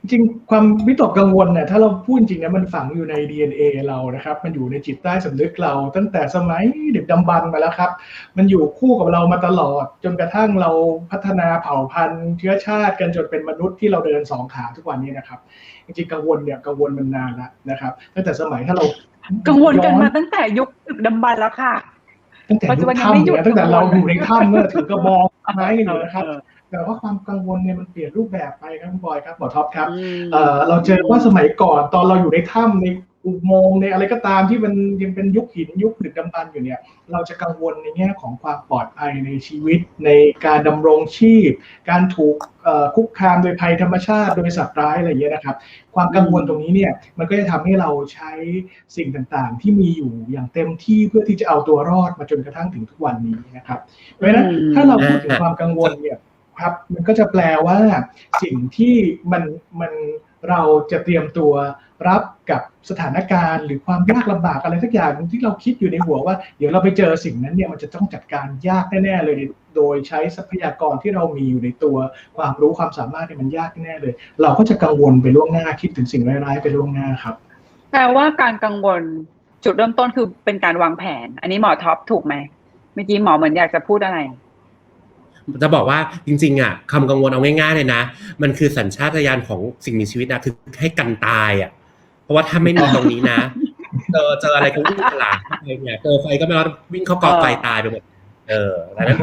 จริงๆความวิตกกังวลเนี่ยถ้าเราพูดจริงๆนะมันฝังอยู่ใน DNA เรานะครับ มันอยู่ในจิตใต้สำนึกเรา ตั้งแต่สมัยดึกดำบรรพ์มาแล้วครับ มันอยู่คู่กับเรามาตลอด จนกระทั่งเราพัฒนาเผ่าพันธุ์เชื้อชาติกันจนเป็นมนุษย์ที่เราเดินสองขาทุกวันนี้นะครับ จริงๆกังวลเนี่ยกังวลมันนานแล้วนะครับ ตั้งแต่สมัยถ้าเรากังวลกันย้อมาตั้งแต่ยุคดึกดำบรรพ์แล้วค่ะตั้งแต่ปัจจุยุบัคนยังไม่ถ้ำหยุดเนี่ยตั้งแต่เรากังวลอยู่ในถ้ำเนี่ยถือกระบอกไม้กันอยู่นะครับเออ แต่ว่าความกังวลเนี่ยมันเปลี่ยนรูปแบบไปครับคุณบอยครับหมอท็อปครับอืมเอ่อเราเจอว่าสมัยก่อนตอนเราอยู่ในถ้ำในอุโมงค์ในอะไรก็ตามที่มันยังเป็นยุคหินยุคดึกดำบรรพ์อยู่เนี่ย เราจะกังวลในแง่ของความปลอดภัยในชีวิต ในการดำรงชีพ การถูกเอ่อคุกคามโดยภัยธรรมชาติโดยสัตว์ร้ายอะไรอย่างเงี้ยนะครับ ความกังวลตรงนี้เนี่ยมันก็จะทำให้เราใช้สิ่งต่างๆ ที่มีอยู่อย่างเต็มที่เพื่อที่จะเอาตัวรอดมาจนกระทั่งถึงทุกวันนี้นะครับเพราะฉะนั้นอืมถ้าเราพูดถึงความกังวลเนี่ย ครับ มันก็จะแปลว่าสิ่งที่มันมันเราจะเตรียมตัวรับกับสถานการณ์ หรือความยากลำบากอะไรสักอย่างหนึ่งที่เราคิดอยู่ในหัวว่า เดี๋ยวเราไปเจอสิ่งนั้นเนี่ยมันจะต้องจัดการยากแน่ๆเลย โดยใช้ทรัพยากรที่เรามีอยู่ในตัวความรู้ความสามารถเนี่ยมันยากแน่ๆเลย เราก็จะกังวลไปล่วงหน้าคิดถึงสิ่งร้ายๆไปล่วงหน้าครับแปลว่าการกังวลจุดเริ่มต้นคือเป็นการวางแผน อันนี้หมอท็อปถูกไหมเมื่อกี้หมอเหมือนอยากจะพูดอะไร จะบอกว่าจริงๆอะคำกังวลเอาง่ายๆเลยนะ มันคือสัญชาตญาณของสิ่งมีชีวิตนะคือให้กันตายอะ เพราะว่าถ้าไม่มีตรงนี้นะเจอเจออะไรก็วิ่งตลาดอะไรเนี่ยเจอไฟก็ไม่รอดวิ่งเข้ากองไฟตายไปหมดเออดังนั้น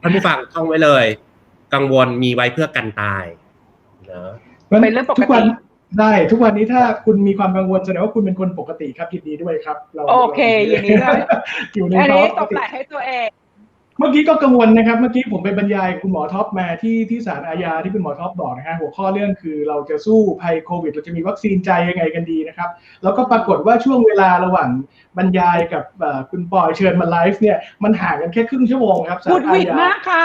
ท่านผู้ฟังท่องไว้เลย กังวลมีไว้เพื่อกันตายเนอะเป็นเรื่องปกติทุกวันได้ทุกวันนี้ถ้าคุณมีความกังวลแสดงว่าคุณเป็นคนปกติครับยินดีด้วยครับราโอเคยินดีด้วยอยู่ในอันภานี้วะปตกบติไหล่ให้ตัวเอง เมื่อกี้ก็กังวลนะครับ เมื่อกี้ผมไปบรรยายคุณหมอท็อปมาที่ที่ศาลอาญาที่คุณหมอท็อปบอกนะฮะหัวข้อเรื่องคือเราจะสู้ภัยโควิด เราจะมีวัคซีนใจยังไงกันดีนะครับ แล้วก็ปรากฏว่าช่วงเวลาระหว่างบรรยายกับเอ่อคุณปอยเชิญมาไลฟ์เนี่ยมันห่างกันแค่ครึ่งชั่วโมงครับศาพูลดอาวิดญามากค่ะ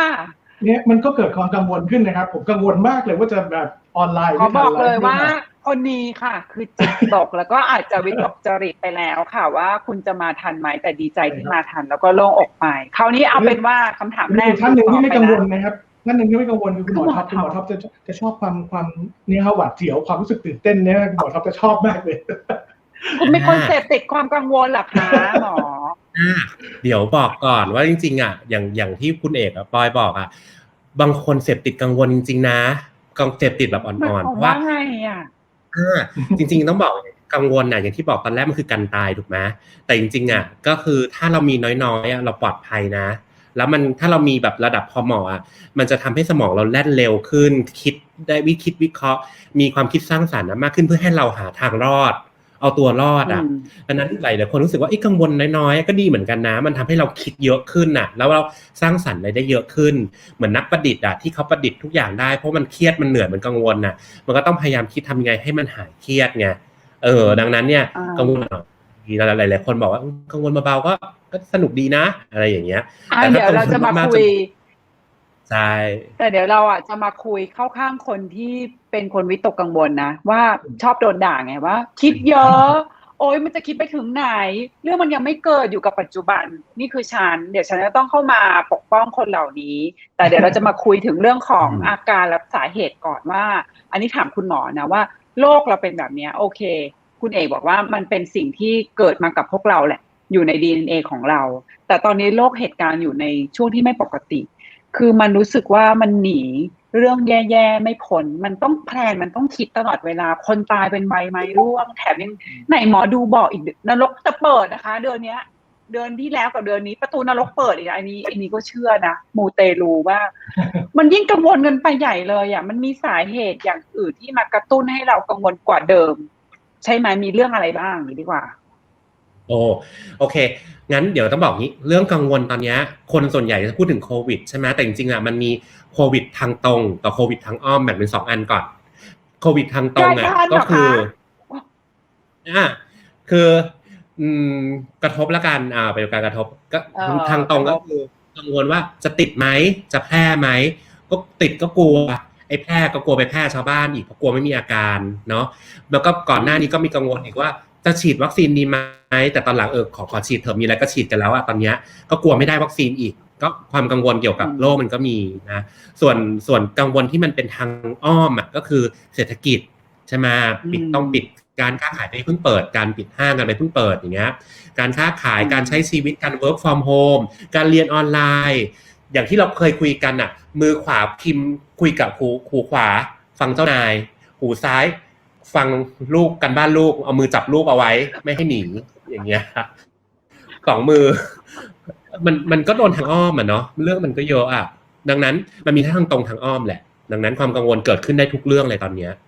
เนี่ยมันก็เกิดความกังวลขึ้นนะครับ ผมกังวลมากเลยว่าจะแบบออนไลน์ขอไม่บทัอนกไลเลยฟ์ไม่ว่าทัน คนนี้ค่ะ คือจิตตกแล้วก็อาจจะวิตกจริตไปแล้วค่ะ ว่าคุณจะมาทันไหมแต่ดีใจที่มาทัน แล้วก็โล่งอกไปคราวนี้เอาเป็นว่าคำถามมีแรกอีกท่านหนึ่งที่ไม่กังวลตอบปแนะครับท่านหนึ่งที่ไม่กังวลคือคุณหมอท็อปคุคุณณหหมมออท็อปจะจะชอบความความเนี่ยฮะหวาดเสียวความรู้สึกตื่นเต้นเนี่ยคุณหมอท็อปจะชอบมากเลยคุณเป็นคนเสพติดความกังวลเหรอคะหมออ่าเดี๋ยวบอกก่อนว่าจริงๆอะอย่างอย่างที่คุณเอกอะปอยบอกอะ บางคนเสพติดกังวลจริงๆนะกังเสพติดแบบมันอ่อนอๆอกเพราะว่าว่าไง อ่าจริง ๆ ต้องบอกกังวลน่ะอย่างที่บอกตอนแรกมันคือการตายถูกไหมแต่จริง ๆอะก็คือถ้าเรามีน้อยๆอะเราปลอดภัยนะ แล้วมันถ้าเรามีแบบระดับพอเหมาะอะมันจะทำให้สมองเราแล่นเร็วขึ้น คิดได้วิคิดวิเคราะห์ มีความคิดสร้างสรรค์นะมากขึ้นเพื่อให้เราหาทางรอด เอาตัวรอดอะอืมดังนั้นหลายๆคนรู้สึกว่าไอ้กังวลน้อยๆ ก็ดีเหมือนกันนะ มันทำให้เราคิดเยอะขึ้นน่ะ แล้วเราสร้างสรรค์อะไรได้เยอะขึ้น เหมือนนักประดิษฐ์อะที่เขาประดิษฐ์ทุกอย่างได้ เพราะมันเครียดมันเหนื่อยมันกังวลน่ะ มันก็ต้องพยายามคิดทำยังไงให้มันหายเครียดไง เออ ดังนั้นเนี่ยอ่ากังวลหน่อยหลายๆคนบอกว่ากังวลเบาๆก็ก็สนุกดีนะ อะไรอย่างเงี้ยอะแต่ถ้าเดี๋ยวเราจะมากังวลมากๆคุย ใช่แต่เดี๋ยวเราอะจะมาคุยเข้าข้างคนที่เป็นคนวิตกกังวลนะ ว่าชอบโดนด่าไงว่า คิดเยอะ โอ้ยมันจะคิดไปถึงไหน เรื่องมันยังไม่เกิดอยู่กับปัจจุบัน นี่คือฉัน เดี๋ยวฉันจะต้องเข้ามาปกป้องคนเหล่านี้ แต่เดี๋ยวเราจะมาคุยถึงเรื่องของอืมอาการและสาเหตุก่อนว่า อันนี้ถามคุณหมอนะว่าโรคเราเป็นแบบเนี้ยโอเค คุณเอกบอกว่ามันเป็นสิ่งที่เกิดมากับพวกเราแหละ อยู่ใน DNA ของเรา แต่ตอนนี้โลกเหตุการณ์อยู่ในช่วงที่ไม่ปกติ คือมันรู้สึกว่ามันหนีเรื่องแย่ๆไม่พ้นมันต้องแพลนมันต้องคิดตลอดเวลา คนตายเป็นใบไม้ร่วง แถมยังไหนหมอดูบอกอีกนรกจะเปิดนะคะ เดือนเนี้ย เดือนที่แล้วกับเดือนนี้ประตูนรกเปิดอีกอันนี้อันนี้ก็เชื่อนะมูเตลูว่า มันยิ่งกังวลกันไปใหญ่เลยอะมันมีสาเหตุอย่างอื่นที่มากระตุ้นให้เรากังวลกว่าเดิม ใช่ไหมมีเรื่องอะไรบ้างดีกว่า โอ้โอเค งั้นเดี๋ยวต้องบอกงี้เรื่องกังวลตอนเนี้ยคนส่วนใหญ่จะพูดถึงโควิดใช่ไหมแต่จริงๆอะมันมีโควิดทางตรงกับโควิดทางอ้อมแบ่งเป็นสองอันก่อน โควิดทางตรงอะใกล้บ้านเหรอก็คือคะอ่าคือ อืมกระทบละกันอ่าเป็นการกระทบก็เอ่อทางตรงกระก็ทบคือกังวลว่าจะติดไหมจะแพร่ไหมก็ติดก็กลัวไอ้แพร่ก็กลัวไปแพร่ชาวบ้านอีกเพราะกลัวไม่มีอาการเนาะแล้วก็ก่อนหน้านี้ก็มีกังวลอีกว่า จะฉีดวัคซีนดีไหมแต่ตอนหลังเออขอขอฉีดเถอะมีอะไรก็ฉีดกันแล้วอะตอนเนี้ยก็กลัวไม่ได้วัคซีนอีก ก็ความกังวลเกี่ยวกับอืมโรคมันก็มีนะส่วนส่วนกังวลที่มันเป็นทางอ้อมอะก็คือเศรษฐกิจใช่ไหมปิดอืมต้องปิดการค้าขายไปเพิ่งเปิด การปิดห้างกันไปเพิ่งเปิดอย่างเงี้ยการค้าขายอืมการใช้ชีวิตการ work from home การเรียนออนไลน์ อย่างที่เราเคยคุยกันอะมือขวาพิมพ์คุยกับหูหูขวา ฟังเจ้านาย หูซ้าย ฟังลูกกันบ้านลูก เอามือจับลูกเอาไว้ ไม่ให้หนีอย่างเงี้ยสองมือ มันมันก็โดนทางอ้อมอะเนาะเรื่องมันก็เยอะอะดังนั้นมันมีทั้งทางตรงทางอ้อมแหละ ดังนั้นความกังวลเกิดขึ้นได้ทุกเรื่องเลยตอนเนี้ย